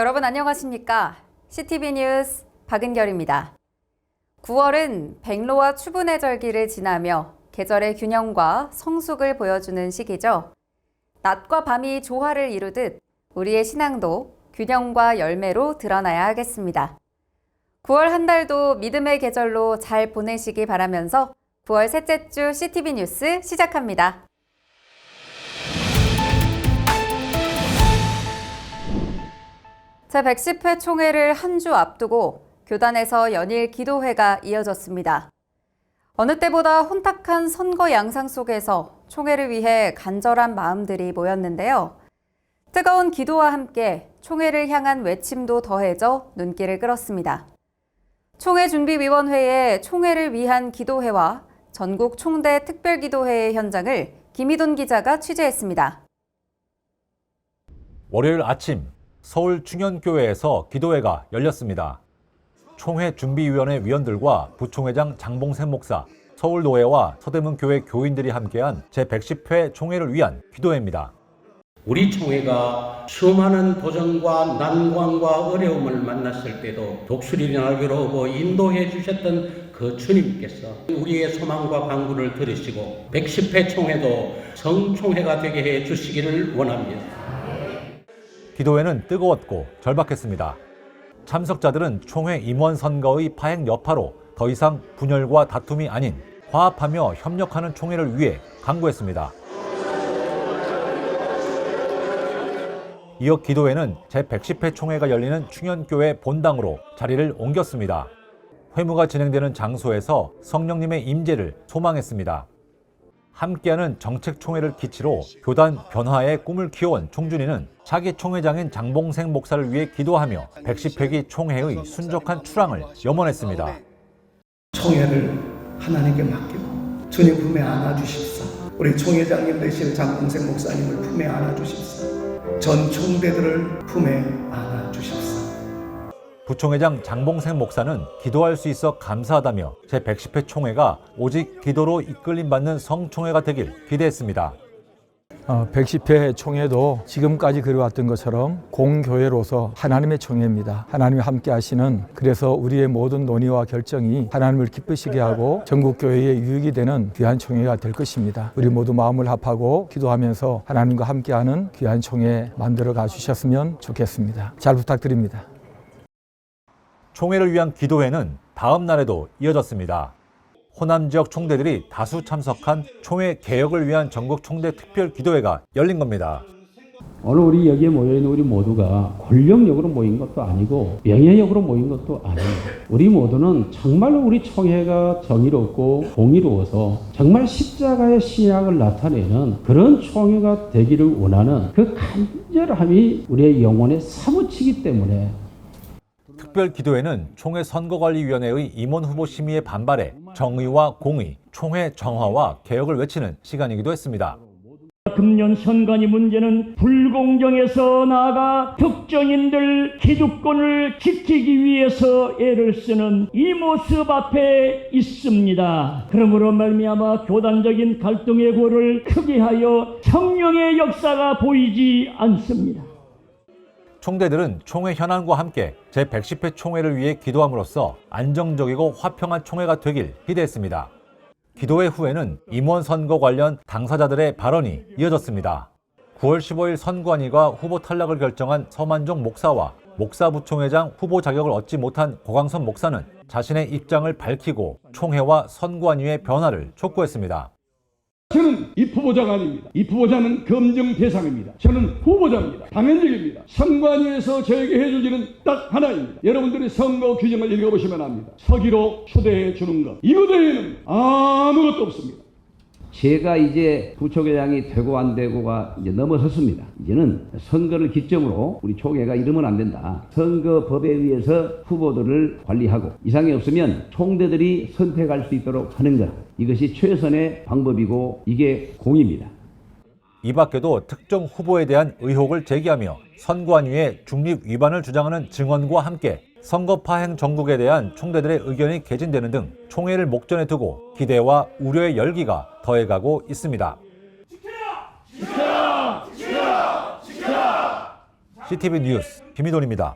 여러분 안녕하십니까? CTV 뉴스 박은결입니다. 9월은 백로와 추분의 절기를 지나며 계절의 균형과 성숙을 보여주는 시기죠. 낮과 밤이 조화를 이루듯 우리의 신앙도 균형과 열매로 드러나야 하겠습니다. 9월 한 달도 믿음의 계절로 잘 보내시기 바라면서 9월 셋째 주 CTV 뉴스 시작합니다. 제110회 총회를 한 주 앞두고 교단에서 연일 기도회가 이어졌습니다. 어느 때보다 혼탁한 선거 양상 속에서 총회를 위해 간절한 마음들이 모였는데요. 뜨거운 기도와 함께 총회를 향한 외침도 더해져 눈길을 끌었습니다. 총회준비위원회의 총회를 위한 기도회와 전국 총대 특별기도회의 현장을 김희돈 기자가 취재했습니다. 월요일 아침 서울 충현교회에서 기도회가 열렸습니다. 총회 준비위원회 위원들과 부총회장 장봉생 목사, 서울 노회와 서대문 교회 교인들이 함께한 제110회 총회를 위한 기도회입니다. 우리 총회가 수많은 도전과 난관과 어려움을 만났을 때도 독수리나 위로하고 인도해 주셨던 그 주님께서 우리의 소망과 간구를 들으시고 110회 총회도 성총회가 되게 해 주시기를 원합니다. 기도회는 뜨거웠고 절박했습니다. 참석자들은 총회 임원 선거의 파행 여파로 더 이상 분열과 다툼이 아닌 화합하며 협력하는 총회를 위해 강구했습니다. 이어 기도회는 제110회 총회가 열리는 충현교회 본당으로 자리를 옮겼습니다. 회무가 진행되는 장소에서 성령님의 임재를 소망했습니다. 함께하는 정책총회를 기치로 교단 변화의 꿈을 키워온 총준이는 차기 총회장인 장봉생 목사를 위해 기도하며 110회기 총회의 순적한 출항을 염원했습니다. 총회를 하나님께 맡기고 주님 품에 안아주십사. 우리 총회장님 되실 장봉생 목사님을 품에 안아주십사. 전 총대들을 품에 안아주십사. 부총회장 장봉생 목사는 기도할 수 있어 감사하다며 제110회 총회가 오직 기도로 이끌림 받는 성총회가 되길 기대했습니다. 어, 110회 총회도 지금까지 그려왔던 것처럼 공교회로서 하나님의 총회입니다. 하나님이 함께 하시는 그래서 우리의 모든 논의와 결정이 하나님을 기쁘시게 하고 전국교회에 유익이 되는 귀한 총회가 될 것입니다. 우리 모두 마음을 합하고 기도하면서 하나님과 함께하는 귀한 총회 만들어 가 주셨으면 좋겠습니다. 잘 부탁드립니다. 총회를 위한 기도회는 다음 날에도 이어졌습니다. 호남 지역 총대들이 다수 참석한 총회 개혁을 위한 전국 총대 특별 기도회가 열린 겁니다. 오늘 우리 여기에 모여있는 우리 모두가 권력력으로 모인 것도 아니고 명예력으로 모인 것도 아니에요. 우리 모두는 정말로 우리 총회가 정의롭고 공의로워서 정말 십자가의 신약을 나타내는 그런 총회가 되기를 원하는 그 간절함이 우리의 영혼에 사무치기 때문에 특별 기도회는 총회 선거관리위원회의 임원 후보 심의에 반발해 정의와 공의, 총회 정화와 개혁을 외치는 시간이기도 했습니다. 금년 선관위 문제는 불공정에서 나아가 특정인들 기득권을 지키기 위해서 애를 쓰는 이 모습 앞에 있습니다. 그러므로 말미암아 교단적인 갈등의 고를 크게 하여 성령의 역사가 보이지 않습니다. 총대들은 총회 현안과 함께 제110회 총회를 위해 기도함으로써 안정적이고 화평한 총회가 되길 기대했습니다. 기도회 후에는 임원 선거 관련 당사자들의 발언이 이어졌습니다. 9월 15일 선관위가 후보 탈락을 결정한 서만종 목사와 목사부총회장 후보 자격을 얻지 못한 고강선 목사는 자신의 입장을 밝히고 총회와 선관위의 변화를 촉구했습니다. 저는 입 후보자가 아닙니다. 입 후보자는 검증 대상입니다. 저는 후보자입니다. 당연적입니다. 선관위에서 저에게 일은 딱 하나입니다. 여러분들이 선거 규정을 읽어보시면 압니다. 서기로 초대해 주는 것. 이거 외에는 아무것도 없습니다. 제가 이제 부총회장이 되고 안 되고가 이제 넘어섰습니다. 이제는 선거를 기점으로 우리 총회가 이러면 안 된다. 선거법에 의해서 후보들을 관리하고 이상이 없으면 총대들이 선택할 수 있도록 하는 것. 이것이 최선의 방법이고 이게 공입니다. 이 밖에도 특정 후보에 대한 의혹을 제기하며 선관위의 중립 위반을 주장하는 증언과 함께 선거 파행 정국에 대한 총대들의 의견이 개진되는 등 총회를 목전에 두고 기대와 우려의 열기가 더해가고 있습니다. CTV 뉴스 김희돈입니다.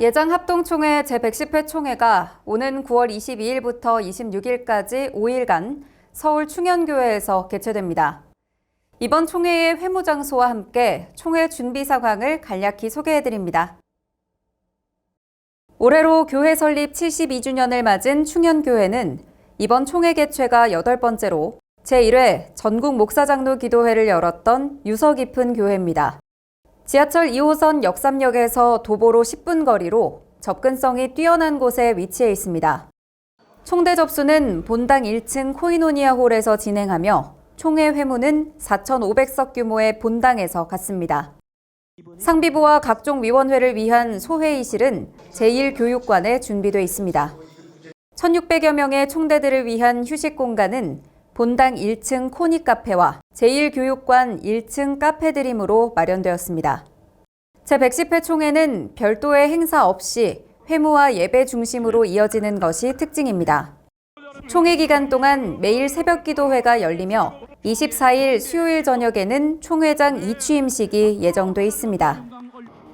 예정 합동총회 제110회 총회가 오는 9월 22일부터 26일까지 5일간 서울 충현교회에서 개최됩니다. 이번 총회의 회무 장소와 함께 총회 준비 상황을 간략히 소개해 드립니다. 올해로 교회 설립 72주년을 맞은 충현교회는 이번 총회 개최가 여덟 번째로 제1회 전국 목사장로 기도회를 열었던 유서 깊은 교회입니다. 지하철 2호선 역삼역에서 도보로 10분 거리로 접근성이 뛰어난 곳에 위치해 있습니다. 총대 접수는 본당 1층 코이노니아 홀에서 진행하며 총회 회무는 4,500석 규모의 본당에서 갖습니다. 상비부와 각종 위원회를 위한 소회의실은 제1교육관에 준비돼 있습니다. 1,600여 명의 총대들을 위한 휴식 공간은 본당 1층 코니 카페와 제1교육관 1층 카페 드림으로 마련되었습니다. 제110회 총회는 별도의 행사 없이 회무와 예배 중심으로 이어지는 것이 특징입니다. 총회 기간 동안 매일 새벽 기도회가 열리며 24일 수요일 저녁에는 총회장 이취임식이 예정돼 있습니다.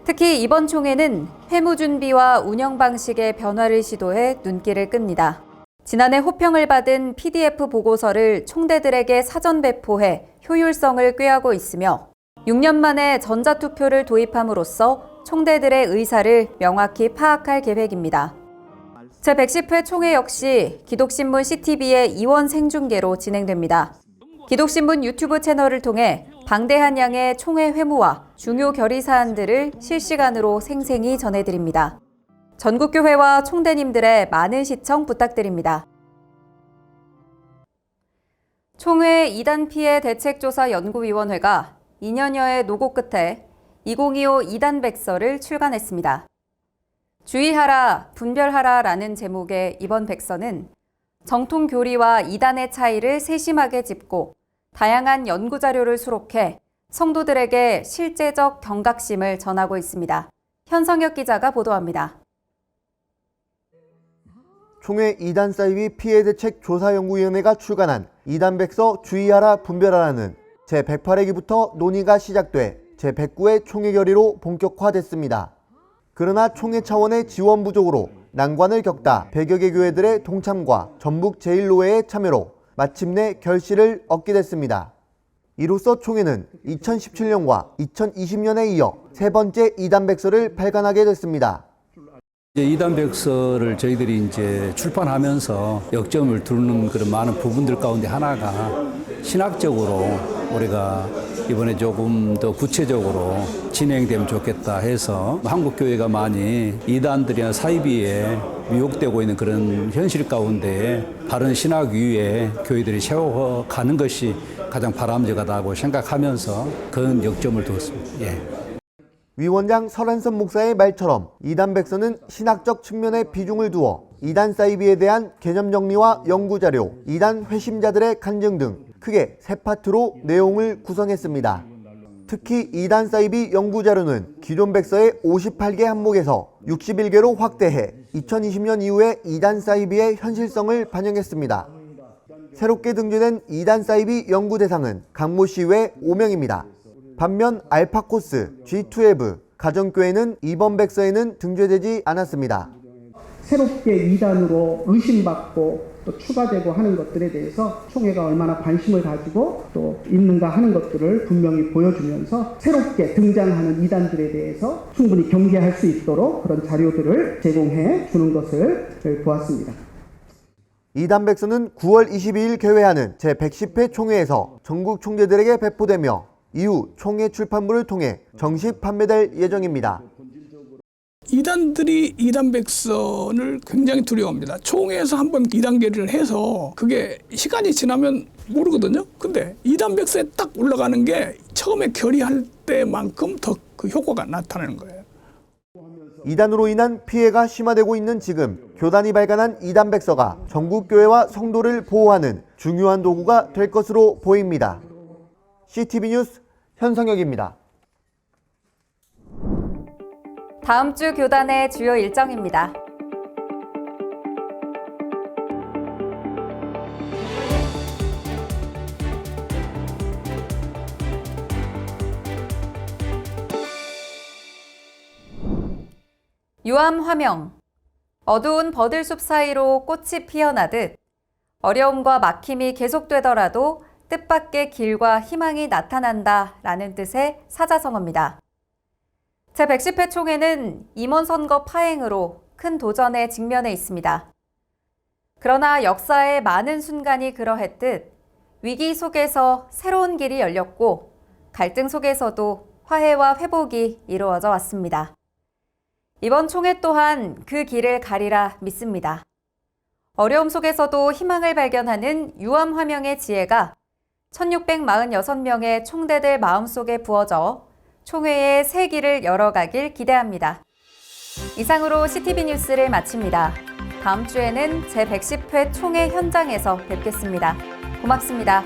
특히 이번 총회는 회무 준비와 운영 방식의 변화를 시도해 눈길을 끕니다. 지난해 호평을 받은 PDF 보고서를 총대들에게 사전 배포해 효율성을 꾀하고 있으며 6년 만에 전자투표를 도입함으로써 총대들의 의사를 명확히 파악할 계획입니다. 제110회 총회 역시 기독신문 CTV의 이원 생중계로 진행됩니다. 기독신문 유튜브 채널을 통해 방대한 양의 총회 회무와 중요 결의 사안들을 실시간으로 생생히 전해드립니다. 전국교회와 총대님들의 많은 시청 부탁드립니다. 총회 이단 피해 대책조사 연구위원회가 2년여의 노고 끝에 2025 이단 백서를 출간했습니다. 주의하라, 분별하라라는 제목의 이번 백서는 정통 교리와 이단의 차이를 세심하게 짚고 다양한 연구 자료를 수록해 성도들에게 실제적 경각심을 전하고 있습니다. 현성혁 기자가 보도합니다. 총회 이단 사이비 피해 대책 조사 연구위원회가 출간한 이단 백서 주의하라 분별하라는 제108회기부터 논의가 시작돼 제109회 총회 결의로 본격화됐습니다. 그러나 총회 차원의 지원 부족으로 난관을 겪다 100여 개 교회들의 동참과 전북 제1노회의 참여로 마침내 결실을 얻게 됐습니다. 이로써 총회는 2017년과 2020년에 이어 세 번째 이단 백서를 발간하게 됐습니다. 이제 이단 백서를 저희들이 이제 출판하면서 역점을 두는 그런 많은 부분들 가운데 하나가 신학적으로 우리가 이번에 조금 더 구체적으로 진행되면 좋겠다 해서 한국 교회가 많이 이단들이나 사이비에 미혹되고 있는 그런 현실 가운데 바른 신학 위에 교회들이 세워가는 것이 가장 바람직하다고 생각하면서 그런 역점을 두었습니다. 예. 위원장 설한선 목사의 말처럼 이단 백서는 신학적 측면에 비중을 두어 이단 사이비에 대한 개념 정리와 연구 자료, 이단 회심자들의 간증 등 크게 세 파트로 내용을 구성했습니다. 특히 이단 사이비 연구 자료는 기존 백서의 58개 항목에서 61개로 확대해 2020년 이후에 이단 사이비의 현실성을 반영했습니다. 새롭게 등재된 이단 사이비 연구 대상은 강모 씨 외 5명입니다. 반면 알파코스, G2앱, 가정교회는 이번 백서에는 등재되지 않았습니다. 새롭게 이단으로 의심받고 또 추가되고 하는 것들에 대해서 총회가 얼마나 관심을 가지고 또 있는가 하는 것들을 분명히 보여주면서 새롭게 등장하는 이단들에 대해서 충분히 경계할 수 있도록 그런 자료들을 제공해 주는 것을 보았습니다. 이단 백서는 9월 22일 개회하는 제110회 총회에서 전국 총재들에게 배포되며 이후 총회 출판물을 통해 정식 판매될 예정입니다. 이단들이 이단 백선을 굉장히 두려워합니다. 총회에서 한번 이단 결의를 해서 그게 시간이 지나면 모르거든요. 근데 이단 백서에 딱 올라가는 게 처음에 결의할 때만큼 더 그 효과가 나타나는 거예요. 이단으로 인한 피해가 심화되고 있는 지금 교단이 발간한 이단 백서가 전국 교회와 성도를 보호하는 중요한 도구가 될 것으로 보입니다. CTV 뉴스 현성혁입니다. 다음 주 교단의 주요 일정입니다. 유암 화명. 어두운 버들숲 사이로 꽃이 피어나듯 어려움과 막힘이 계속되더라도 뜻밖의 길과 희망이 나타난다 라는 뜻의 사자성어입니다. 제110회 총회는 임원 선거 파행으로 큰 도전에 직면해 있습니다. 그러나 역사의 많은 순간이 그러했듯 위기 속에서 새로운 길이 열렸고 갈등 속에서도 화해와 회복이 이루어져 왔습니다. 이번 총회 또한 그 길을 가리라 믿습니다. 어려움 속에서도 희망을 발견하는 유암 화명의 지혜가 1646명의 총대들 마음속에 부어져 총회의 새 길을 열어가길 기대합니다. 이상으로 CTV 뉴스를 마칩니다. 다음 주에는 제110회 총회 현장에서 뵙겠습니다. 고맙습니다.